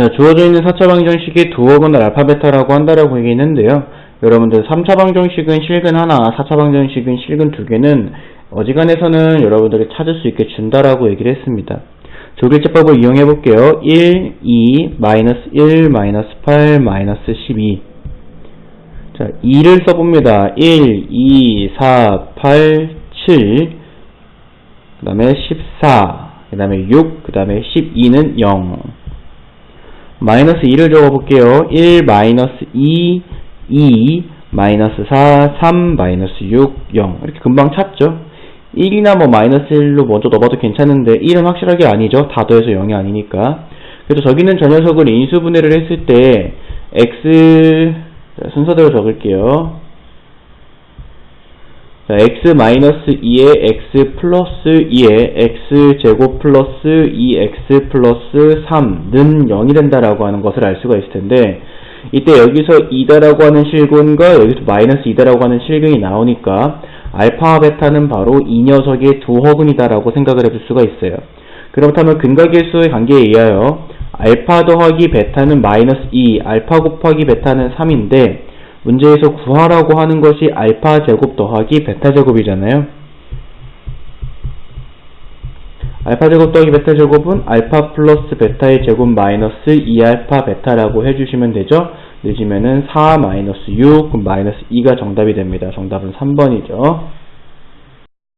자, 주어져 있는 4차 방정식이 두어건을 알파 베타라고 한다라고 얘기했는데요. 여러분들 3차 방정식은 실근 하나, 4차 방정식은 실근 두 개는 어지간해서는 여러분들이 찾을 수 있게 준다라고 얘기를 했습니다. 조길제법을 이용해 볼게요. 1, 2, 마이너스 1, 마이너스 8, 마이너스 12. 자, 2를 써봅니다. 1, 2, 4, 8, 7, 그 다음에 14, 그 다음에 6, 그 다음에 12는 0. 마이너스 2를 적어볼게요. 1, 마이너스 2, 2, 마이너스 4, 3, 마이너스 6, 0. 이렇게 금방 찾죠? 1이나 뭐 마이너스 1로 먼저 넣어봐도 괜찮은데 1은 확실하게 아니죠. 다 더해서 0이 아니니까. 그래서 저기는 저 녀석을 인수분해를 했을 때 x 자, 순서대로 적을게요. 자, x 마이너스 2에 x 플러스 2에 x 제곱 플러스 2x 플러스 3는 0이 된다라고 하는 것을 알 수가 있을 텐데 이때 여기서 2다라고 하는 실근과 여기서 마이너스 2다라고 하는 실근이 나오니까 알파와 베타는 바로 이 녀석의 두 허근이다라고 생각을 해볼 수가 있어요. 그렇다면 근각일수의 관계에 의하여 알파 더하기 베타는 마이너스 2, 알파 곱하기 베타는 3인데 문제에서 구하라고 하는 것이 알파 제곱 더하기 베타 제곱이잖아요. 알파 제곱 더하기 베타 제곱은 알파 플러스 베타의 제곱 마이너스 2알파 베타라고 해주시면 되죠. 늦으면은 4 마이너스 6, 그럼 마이너스 2가 정답이 됩니다. 정답은 3번이죠.